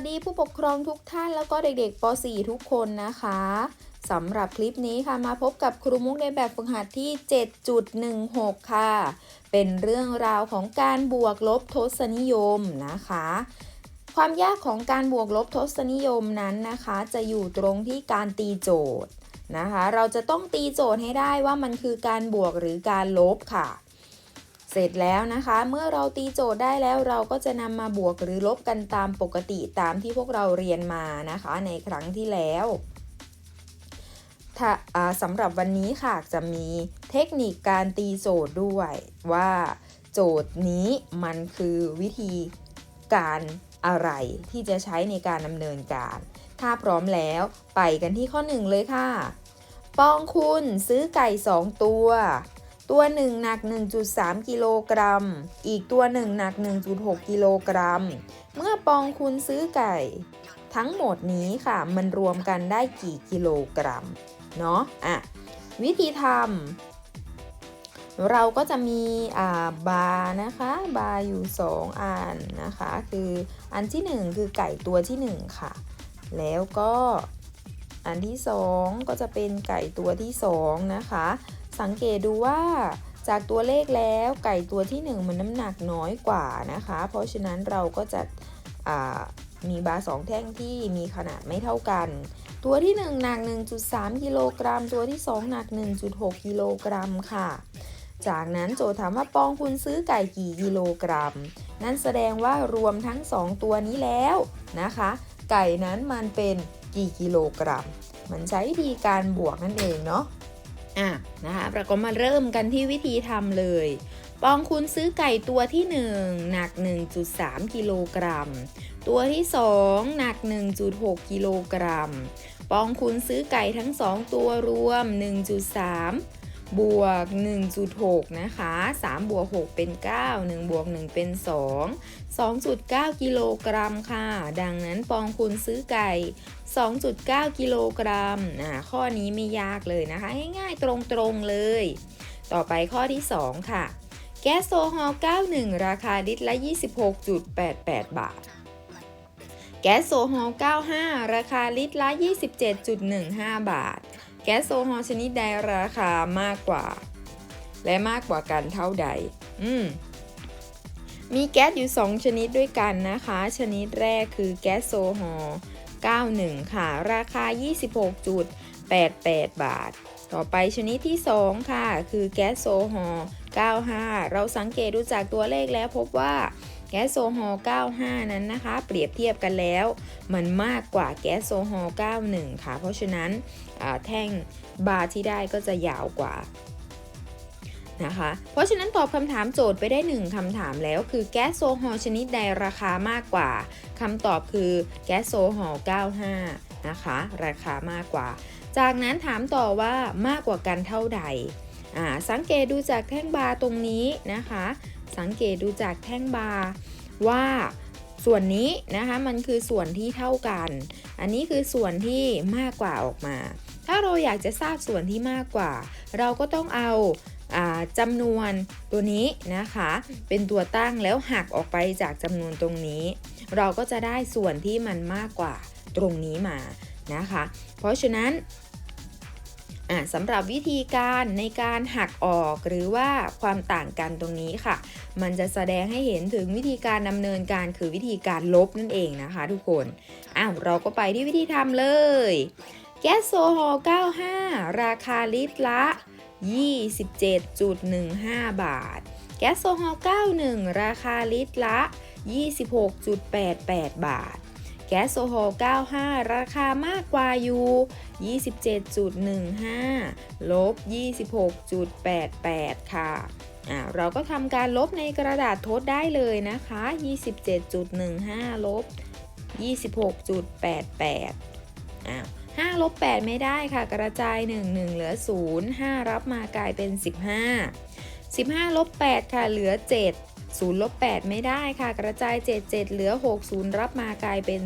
วัสดีผู้ปกครองทุกท่านแล้วก็เด็กๆป .4 ทุกคนนะคะสำหรับคลิปนี้ค่ะมาพบกับครูมุกในแบบฝึกหัดที่ 7.16 ค่ะ เป็นเรื่องราวของการบวกลบทศนิยมนะคะ ความยากของการบวกลบทศนิยมนั้นนะคะ จะอยู่ตรงที่การตีโจทย์นะคะ เราจะต้องตีโจทย์ให้ได้ว่ามันคือการบวกหรือการลบค่ะ เสร็จแล้วนะคะ เมื่อเราตีโจทย์ได้แล้วเราก็จะนำมาบวกหรือลบกันตามปกติตามที่พวกเราเรียนมานะคะ ในครั้งที่แล้วสำหรับวันนี้ค่ะจะมีเทคนิคการตีโจทย์ด้วยว่าโจทย์นี้มันคือวิธีการอะไรที่จะใช้ในการดำเนินการ ถ้าพร้อมแล้วไปกันที่ข้อ1เลยค่ะ ปองคุณซื้อไก่ 2 ตัว ตัวหนึ่งหนัก 1.3 กิโลกรัม อีกตัวหนึ่งหนัก 1.6 กิโลกรัม เมื่อปองคุณซื้อไก่ ทั้งหมดนี้ค่ะมันรวมกันได้กี่กิโลกรัม เนาะอะ วิธีทำเราก็จะมีอ่าบาร์นะคะ บาร์อยู่ 2 อันนะคะ คืออันที่ 1 คือไก่ตัวที่ 1 ค่ะ แล้วก็อันที่ 2 ก็จะเป็นไก่ตัวที่ 2 นะคะ สังเกตดูว่าจากตัวเลขแล้วไก่ตัวที่ 1 มันน้ำหนักน้อยกว่านะคะ เพราะฉะนั้นเราก็จะมีบาร์สองแท่งที่มีขนาดไม่เท่ากัน ตัวที่ 1 หนัก 1.3 กิโลกรัม ตัวที่ 2 หนัก 1.6 กิโลกรัมค่ะ จากนั้นโจถามว่าปองคุณซื้อไก่กี่กิโลกรัม นั่นแสดงว่ารวมทั้ง 2 ตัวนี้แล้วนะคะ ไก่นั้นมันเป็นกี่กิโลกรัม มันใช้วิธีการบวกนั่นเองเนาะ อะนะคะเราก็มาเริ่มกันที่วิธีทำเลย ปองคุณซื้อไก่ตัวที่ 1 หนัก 1.3 กิโลกรัม ตัวที่ 2 หนัก 1.6 กิโลกรัม ปองคุณซื้อไก่ทั้ง 2 ตัวรวม 1.3 บวก 1.6 นะคะ 3 บวก 6 เป็น 9 1 บวก 1 เป็น 2 2.9 กิโลกรัมค่ะ ดังนั้นปองคุณซื้อไก่ 2.9 กิโลกรัมอ่าข้อนี้ไม่ยากเลยนะคะ ง่ายๆตรงๆเลย ต่อไปข้อที่ 2 ค่ะ แก๊สโซฮอล์91 ราคาลิตรละ 26.88 บาท แก๊สโซฮอล์95 ราคาลิตรละ 27.15 บาท ก๊สโซฮอล์ชนิดใดราคามากกว่า และมากกว่ากันเท่าใด อืมมีแก๊สอยู่ 2 ชนิดด้วยกันนะคะ ชนิดแรกคือแก๊สโซฮอล์91 ค่ะ ราคา 26.88 บาท ต่อไปชนิดที่ 2 ค่ะ คือแก๊สโซฮอล์95 เราสังเกตดูจากตัวเลขแล้วพบว่า แก๊สโซฮอล์ 95 นั้นนะคะ เปรียบเทียบกันแล้ว มันมากกว่าแก๊สโซฮอล์ 91 ค่ะ เพราะฉะนั้นแท่งบาร์ที่ได้ก็จะยาวกว่านะคะ เพราะฉะนั้นตอบคำถามโจทย์ไปได้ 1คำถามแล้วคือแก๊สโซฮอล์ชนิดใดราคามากกว่าคำตอบคือแก๊สโซฮอล์ 95 นะคะ ราคามากกว่า จากนั้นถามต่อว่ามากกว่ากันเท่าใดสังเกตดูจากแท่งบาร์ตรงนี้นะคะ สังเกตดูจากแท่งบาร์ว่าส่วนนี้นะคะมันคือส่วนที่เท่ากัน อันนี้คือส่วนที่มากกว่าออกมา ถ้าเราอยากจะทราบส่วนที่มากกว่า เราก็ต้องเอาอาจำนวนตัวนี้นะคะ เป็นตัวตั้งแล้วหักออกไปจากจำนวนตรงนี้ เราก็จะได้ส่วนที่มันมากกว่าตรงนี้มานะคะ เพราะฉะนั้น สำหรับวิธีการในการหักออกหรือว่าความต่างกันตรงนี้ค่ะ มันจะแสดงให้เห็นถึงวิธีการดำเนินการคือวิธีการลบนั่นเองนะคะ ทุกคนอ้าวเราก็ไปที่วิธีทำเลย แก๊สโซฮอล์95 ราคาลิตรละ 27.15 บาท แก๊สโซฮอล์91 ราคาลิตรละ 26.88 บาท แก๊สโซฮอล์95 ราคามากกว่าอยู่ 27.15 ลบ 26.88 ค่ะอ่าเราก็ทำการลบในกระดาษทดได้เลยนะคะ 27.15 ลบ 26.88อ้า5ลบ8ไม่ได้ค่ะ กระจาย 1 1 เหลือ 0 5 รับมากลายเป็น 15 15ลบ8ค่ะ เหลือ 7 0ลบ8ไม่ได้ค่ะ กระจาย 7 7 เหลือ 6 0 รับมากลายเป็น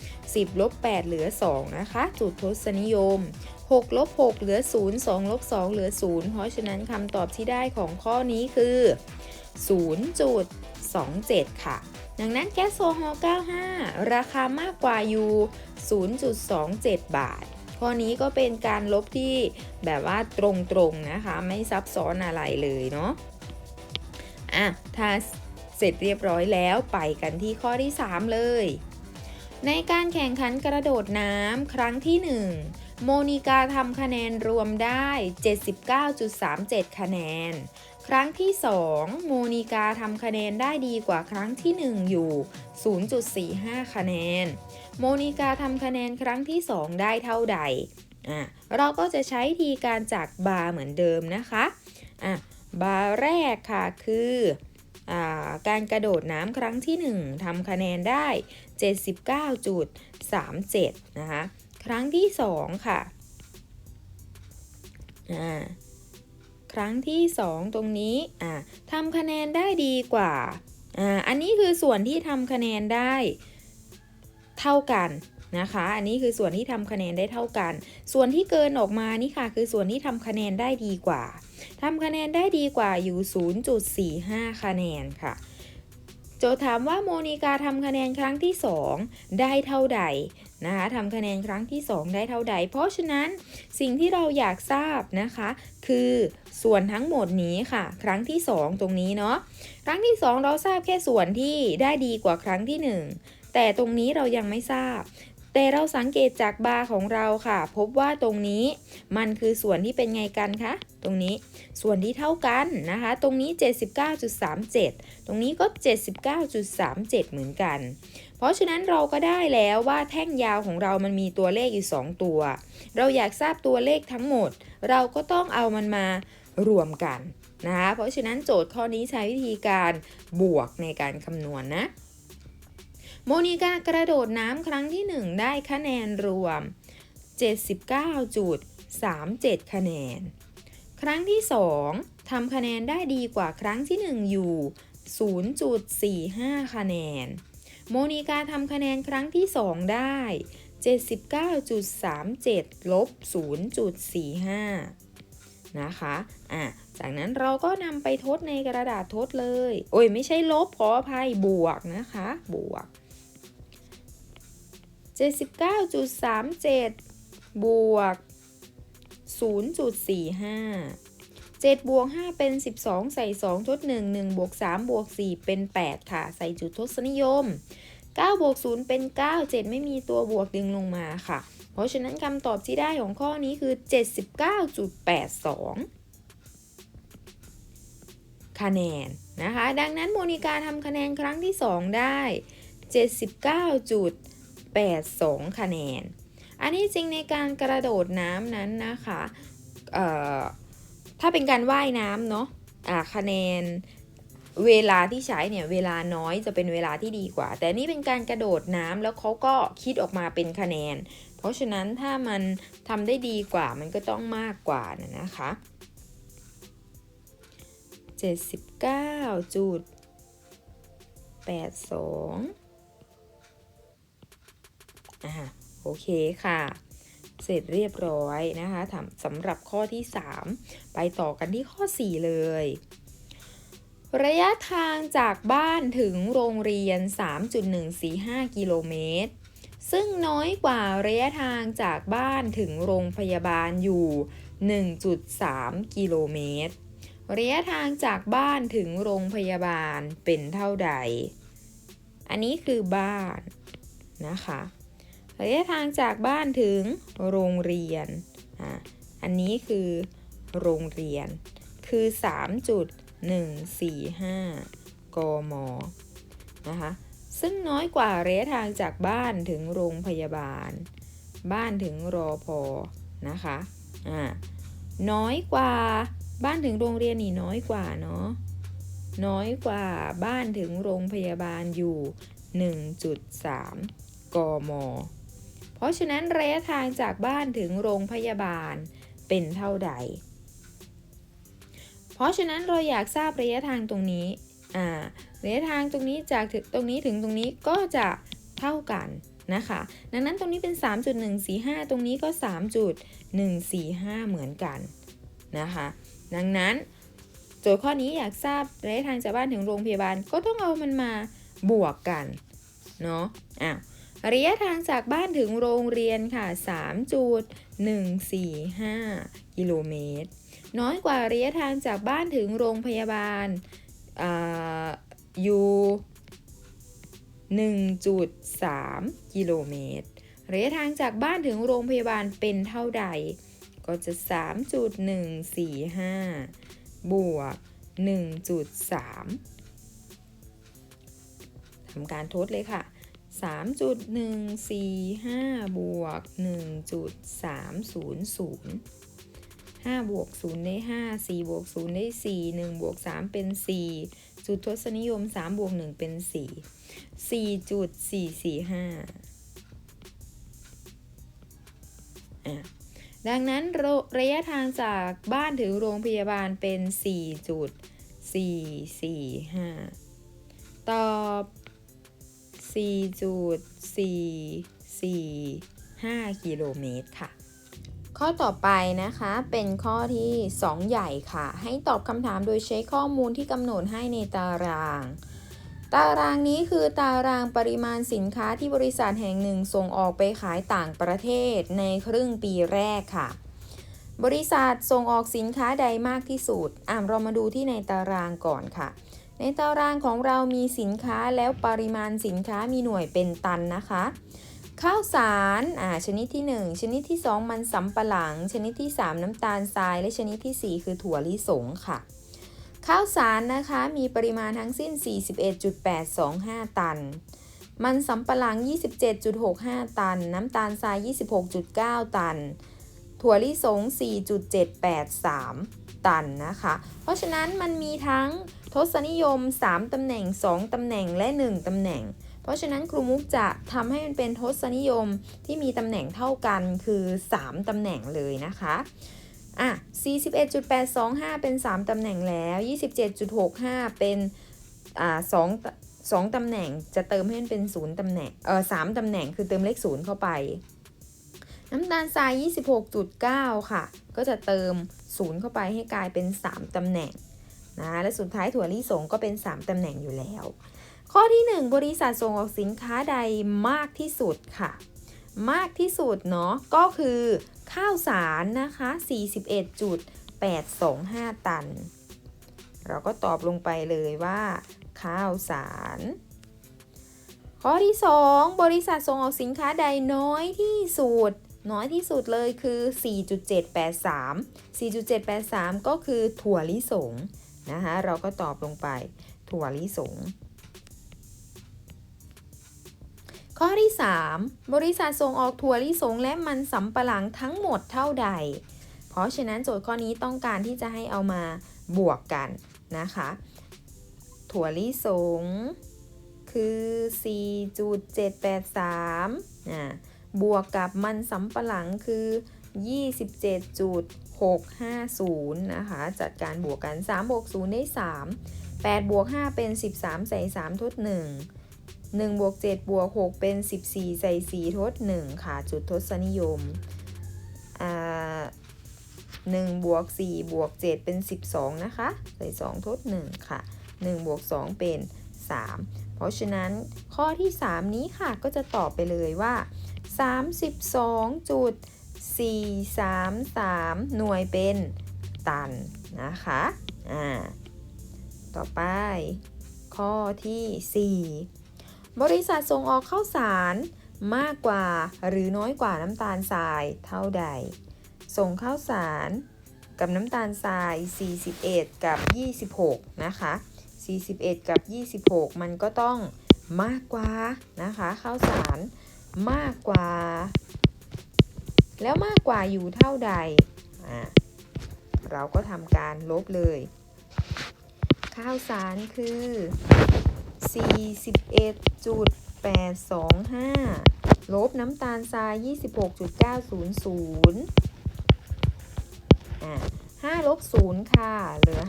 10 10ลบ8เหลือ 2 นะคะ จุดทศนิยม6ลบ6เหลือ 0 2ลบ2เหลือ 0 เพราะฉะนั้นคำตอบที่ได้ของข้อนี้คือ 0.27 ค่ะ ดังนั้นแก๊สโซฮอล์95 ราคามากกว่าอยู่ 0.27 บาท ข้อนี้ก็เป็นการลบที่แบบว่าตรงๆนะคะ ไม่ซับซ้อนอะไรเลยเนาะ อะถ้าเสร็จเรียบร้อยแล้วไปกันที่ข้อที่ 3 เลย ในการแข่งขันกระโดดน้ำครั้งที่ 1 โมนิกาทำคะแนนรวมได้ 79.37 คะแนน ครั้งที่ 2 โมนิกาทำคะแนนได้ดีกว่าครั้งที่ 1 อยู่ 0.45 คะแนน โมนิกาทำคะแนนครั้งที่ 2 ได้เท่าใดอะเราก็จะใช้ทีการจากบาร์เหมือนเดิมนะคะอะ บาร์แรกค่ะคืออการกระโดดน้ำครั้งที่ 1ทำคะแนนได้ 79.37 นะคะ ครั้งที่ 2 ค่ะ ครั้งที่ 2 ตรงนี้ทำคะแนนได้ดีกว่าอ่า อันนี้คือส่วนที่ทำคะแนนได้เท่ากันนะคะ อันนี้คือส่วนที่ทำคะแนนได้เท่ากัน ส่วนที่เกินออกมานี่ค่ะ คือส่วนที่ทำคะแนนได้ดีกว่า ทำคะแนนได้ดีกว่าอยู่ 0.45 คะแนนค่ะ โจทย์ถามว่าโมนิกาทำคะแนนครั้งที่ 2 ได้เท่าใดนะคะทำคะแนนครั้งที่ 2 ได้เท่าใด เพราะฉะนั้นสิ่งที่เราอยากทราบนะคะ คือส่วนทั้งหมดนี้ค่ะ ครั้งที่ 2 ตรงนี้เนาะครั้งที่ 2 เราทราบแค่ส่วนที่ได้ดีกว่าครั้งที่ 1 แต่ตรงนี้เรายังไม่ทราบ แต่เราสังเกตจากบาร์ของเราค่ะ พบว่าตรงนี้มันคือส่วนที่เป็นไงกันคะตรงนี้ส่วนที่เท่ากันนะคะ ตรงนี้ 79.37 ตรงนี้ก็ 79.37 เหมือนกัน เพราะฉะนั้นเราก็ได้แล้วว่าแท่งยาวของเรามันมีตัวเลขอยู่ 2 ตัว เราอยากทราบตัวเลขทั้งหมด เราก็ต้องเอามันมารวมกันนะคะเพราะฉะนั้นโจทย์ข้อนี้ใช้วิธีการบวกในการคำนวณนนะ โมนิกากระโดดน้ำครั้งที่ 1 ได้คะแนนรวม 79.37 คะแนน ครั้งที่ 2ทำคะแนนได้ดีกว่าครั้งที่ 1 อยู่ 0.45 คะแนน โมนิกาทำคะแนนครั้งที่ 2 ได้ 79.37 ลบ 0.45 นะคะ อะ จากนั้นเราก็นำไปทดในกระดาษทดเลย โอ้ย ไม่ใช่ลบขออภัยบวกนะคะ บวก 79.37 บวก 0.45 7บวก5เป็น 12 ใส่ 2 ทด 1 1บวก3บวก4เป็น 8 ค่ะ ใส่จุดทศนิยม9บวก0เป็น 9 7 ไม่มีตัวบวกดึงลงมาค่ะ เพราะฉะนั้นคำตอบที่ได้ของข้อนี้คือ 79.82 คะแนนนะคะ ดังนั้นโมนิกาทำคะแนนครั้งที่ 2 ได้ 82 คะแนน อันนี้จริงในการกระโดดน้ำนั้นนะคะถ้าเป็นการว่ายน้ำเนาะะคะแนนเวลาที่ใช้เนี่ยเวลาน้อยจะเป็นเวลาที่ดีกว่า แต่นี่เป็นการกระโดดน้ำแล้วเขาก็คิดออกมาเป็นคะแนน เพราะฉะนั้นถ้ามันทำได้ดีกว่ามันก็ต้องมากกว่านะคะ 79.82 อ่าโอเคค่ะ เสร็จเรียบร้อยนะคะสำหรับข้อที่ 3 ไปต่อกันที่ข้อ 4 เลย ระยะทางจากบ้านถึงโรงเรียน 3.145 กิโลเมตร ซึ่งน้อยกว่าระยะทางจากบ้านถึงโรงพยาบาลอยู่ 1.3 กิโลเมตร ระยะทางจากบ้านถึงโรงพยาบาลเป็นเท่าใด อันนี้คือบ้านนะคะ ระยะทางจากบ้านถึงโรงเรียน อันนี้คือโรงเรียน คือ 3.145 กม นะคะ ซึ่งน้อยกว่าระยะทางจากบ้านถึงโรงพยาบาล บ้านถึงรอพอนะคะอ่าน้อยกว่าบ้านถึงโรงเรียนนี่น้อยกว่าเนาะ น้อยกว่าบ้านถึงโรงพยาบาลอยู่ 1.3 กม ราะฉะนั้นระยะทางจากบ้านถึงโรงพยาบาลเป็นเท่าใด เพราะฉะนั้นเราอยากทราบระยะทางตรงนี้ อ่า ระยะทางตรงนี้จากถึงตรงนี้ถึงตรงนี้ก็จะเท่ากันนะคะ ดังนั้นตรงนี้เป็น 3.145 ตรงนี้ก็ 3.145 เหมือนกันนะคะ ดังนั้นโจทย์ข้อนี้อยากทราบระยะทางจากบ้านถึงโรงพยาบาลก็ต้องเอามันมาบวกกัน เนาะ อ้าว ระยะทางจากบ้านถึงโรงเรียนค่ะ 3.145 กิโลเมตร น้อยกว่าระยะทางจากบ้านถึงโรงพยาบาลออยู่ 1.3 กิโลเมตร ระยะทางจากบ้านถึงโรงพยาบาลเป็นเท่าใด ก็จะ 3.145 บวก 1.3ทำการทดเลยค่ะ 3.145 บวก 1.300 5 บวก 0 ได้ 5 4 บวก 0 ได้ 4 1 บวก 3 เป็น 4 จุดทศนิยม 3 บวก 1 เป็น 4 4.445 ดังนั้นระยะทางจากบ้านถึงโรงพยาบาลเป็น 4.445 ตอบ 4.445 กิโลเมตรค่ะ ข้อต่อไปนะคะเป็นข้อที่ 2 ใหญ่ค่ะ ให้ตอบคำถามโดยใช้ข้อมูลที่กำหนดให้ในตาราง ตารางนี้คือตารางปริมาณสินค้าที่บริษัทแห่งหนึ่งส่งออกไปขายต่างประเทศในครึ่งปีแรกค่ะบริษัทส่งออกสินค้าใดมากที่สุด อ่าเรามาดูที่ในตารางก่อนค่ะ ในตารางของเรามีสินค้าแล้วปริมาณสินค้ามีหน่วยเป็นตันนะคะ ข้าวสารอ่าชนิดที่ 1 ชนิดที่ 2 มันสำปะหลัง ชนิดที่ 3 น้ำตาลทราย และชนิดที่ 4 คือถั่วลิสงค่ะ ข้าวสารนะคะมีปริมาณทั้งสิ้น 41.825 ตัน มันสำปะหลัง 27.65 ตัน น้ำตาลทราย 26.9 ตัน ถั่วลิสง 4.783 ตันนะคะ เพราะฉะนั้นมันมีทั้ง ทศนิยม 3 ตำแหน่ง 2 ตำแหน่งและ 1 ตำแหน่ง เพราะฉะนั้นครูมุกจะทำให้มันเป็นทศนิยมที่มีตำแหน่งเท่ากันคือ 3 ตำแหน่งเลยนะคะอะ41.825 เป็น 3 ตำแหน่งแล้ว 27.65 เป็นอ่า2 2ตำแหน่งจะเติมให้มันเป็น0ตำแหน่ง เออ3ตำแหน่งคือเติมเลข0เข้าไป น้ำตาลทราย 26.9 ค่ะ ก็จะเติม0เข้าไปให้กลายเป็น 3 ตำแหน่ง นะและสุดท้ายถั่วลิสงก็เป็น 3 ตำแหน่งอยู่แล้ว ข้อที่ 1 บริษัทส่งออกสินค้าใดมากที่สุดค่ะ มากที่สุดเนาะก็คือข้าวสารนะคะ 41.825 ตัน เราก็ตอบลงไปเลยว่า ข้าวสาร ข้อที่ 2 บริษัทส่งออกสินค้าใดน้อยที่สุดน้อยที่สุดเลยคือ 4.783 4.783 ก็คือถั่วลิสง นะคะเราก็ตอบลงไปถั่วลิสง ข้อที่ 3 บริษัทส่งออกถั่วลิสงและมันสำปะหลังทั้งหมดเท่าใด เพราะฉะนั้นโจทย์ข้อนี้ต้องการที่จะให้เอามาบวกกันนะคะ ถั่วลิสงคือ 4.783อ่าบวกกับมันสำปะหลังคือ 650 นะคะ จัดการบวกกัน3บวก0ได้ 3 8บวก5เป็น 13 ใส่ 3 ทด 1 1บวก7บวก6เป็น 14 ใส่ 4 ทด 1 ค่ะ จุดทศนิยมอ่า1บวก4บวก7เป็น 12 นะคะ ใส่ 2 ทด 1 ค่ะ 1บวก2เป็น 3 เพราะฉะนั้นข้อที่ 3 นี้ค่ะก็จะตอบไปเลยว่า 433 หน่วยเป็นตันนะคะ อ่า ต่อไป ข้อที่ 4 บริษัทส่งออกข้าวสารมากกว่าหรือน้อยกว่าน้ำตาลทรายเท่าใด ส่งข้าวสารกับน้ำตาลทราย 41 กับ 26 นะคะ 41 กับ 26 มันก็ต้องมากกว่านะคะข้าวสารมากกว่า แล้วมากกว่าอยู่เท่าใด เราก็ทำการลบเลย ข้าวสารคือ 41.825 ลบน้ำตาลทราย 26.900อ่า5ลบ0ค่ะ เหลือ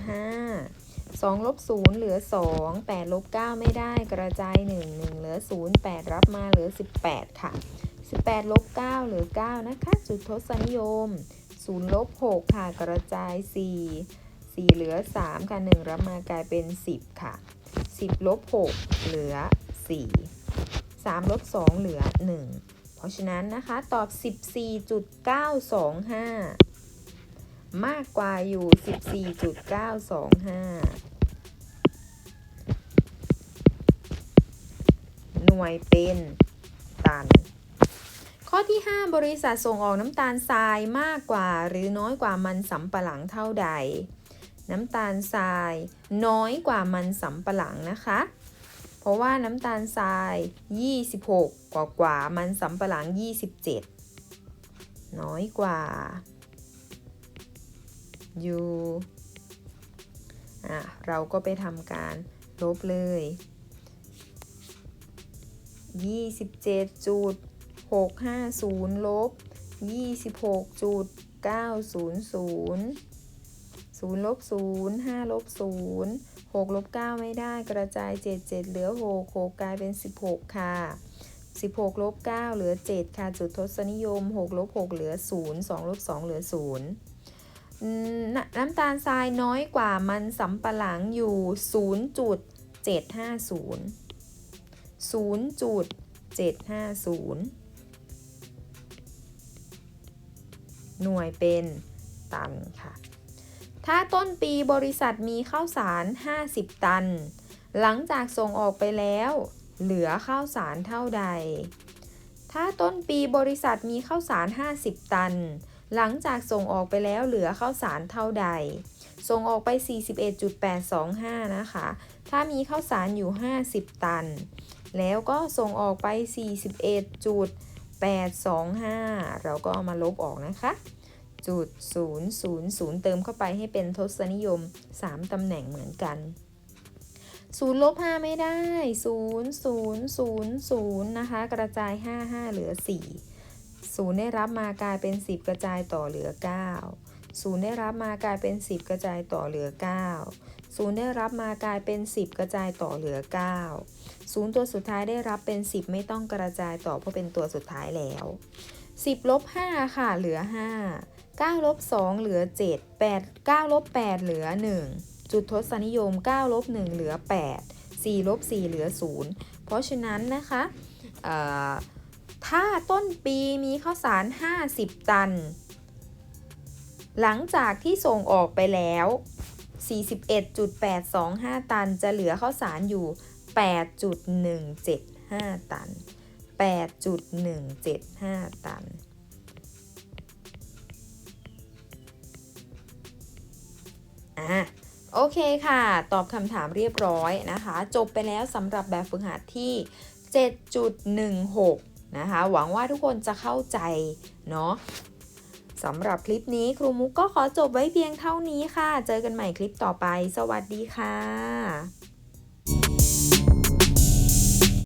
5 2ลบ0เหลือ 2 8ลบ9ไม่ได้กระจาย 1 1 เหลือ 0 8 รับมาเหลือ 18 ค่ะ 18ลบ9เหลือ 9 นะคะ จุดทศนิยม0ลบ6ค่ะ กระจาย 4 4 เหลือ 3 ค่ะ 1 รับมากลายเป็น 10 ค่ะ 10ลบ6เหลือ 4 3ลบ2เหลือ 1 เพราะฉะนั้นนะคะ ตอบ 14.925 มากกว่าอยู่ 14.925 หน่วยเป็นตัน ข้อที่ 5 บริษัทส่งออกน้ำตาลทรายมากกว่า หรือน้อยกว่ามันสำปะหลังเท่าใด น้ำตาลทราย น้อยกว่ามันสำปะหลังนะคะ เพราะว่าน้ำตาลทราย 26 กว่ากว่ามันสำปะหลัง 27 น้อยกว่าอยู่อะเราก็ไปทำการลบเลย 27จุด 650ลบ26จุด900 0ลบ0 5ลบ0 6ลบ9ไม่ได้กระจาย 7 7 เหลือ 6 6 กลายเป็น 16 ค่ะ 16ลบ9เหลือ 7 ค่ะ จุดทศนิยม6ลบ6เหลือ 0 2ลบ2เหลือ 0นน้ำตาลทรายน้อยกว่ามันสำปะหลังอยู่ 0.750 0.750 หน่วยเป็นตันค่ะ ถ้าต้นปีบริษัทมีข้าวสาร 50 ตัน หลังจากส่งออกไปแล้ว เหลือข้าวสารเท่าใด ถ้าต้นปีบริษัทมีข้าวสาร 50 ตัน หลังจากส่งออกไปแล้วเหลือข้าวสารเท่าใด ส่งออกไป 41.825 นะคะ ถ้ามีข้าวสารอยู่ 50 ตัน แล้วก็ส่งออกไป 825 เราก็เอามาลบออกนะคะจุด000 เติมเข้าไปให้เป็นทศนิยม 3 ตำแหน่งเหมือนกัน0ลบ5ไม่ได้ 0 0 0 0 นะคะ กระจาย 5 5 เหลือ 4 0 ได้รับมากลายเป็น 10 กระจายต่อเหลือ 9 0 ได้รับมากลายเป็น 10 กระจายต่อเหลือ 9 0 ได้รับมากลายเป็น 10 กระจายต่อเหลือ 9 0ตัวสุดท้ายได้รับเป็น 10 ไม่ต้องกระจายต่อเพราะเป็นตัวสุดท้ายแล้ว 10ลบ5ค่ะเหลือ 5 9ลบ2เหลือ 7 8 9ลบ8เหลือ 1 จุดทศนิยม9ลบ1เหลือ 8 4ลบ4เหลือ 0 เพราะฉะนั้นนะคะถ้าต้นปีมีข้าวสาร 50 ตัน หลังจากที่ส่งออกไปแล้ว 41.825 ตันจะเหลือข้าวสารอยู่ 8.175 ตัน 8.175 ตัน อะโอเคค่ะ ตอบคำถามเรียบร้อยนะคะ จบไปแล้วสำหรับแบบฝึกหัดที่ 7.16 นะคะ หวังว่าทุกคนจะเข้าใจ เนาะสำหรับคลิปนี้ครูมุกก็ขอจบไว้เพียงเท่านี้ค่ะ เจอกันใหม่คลิปต่อไป สวัสดีค่ะ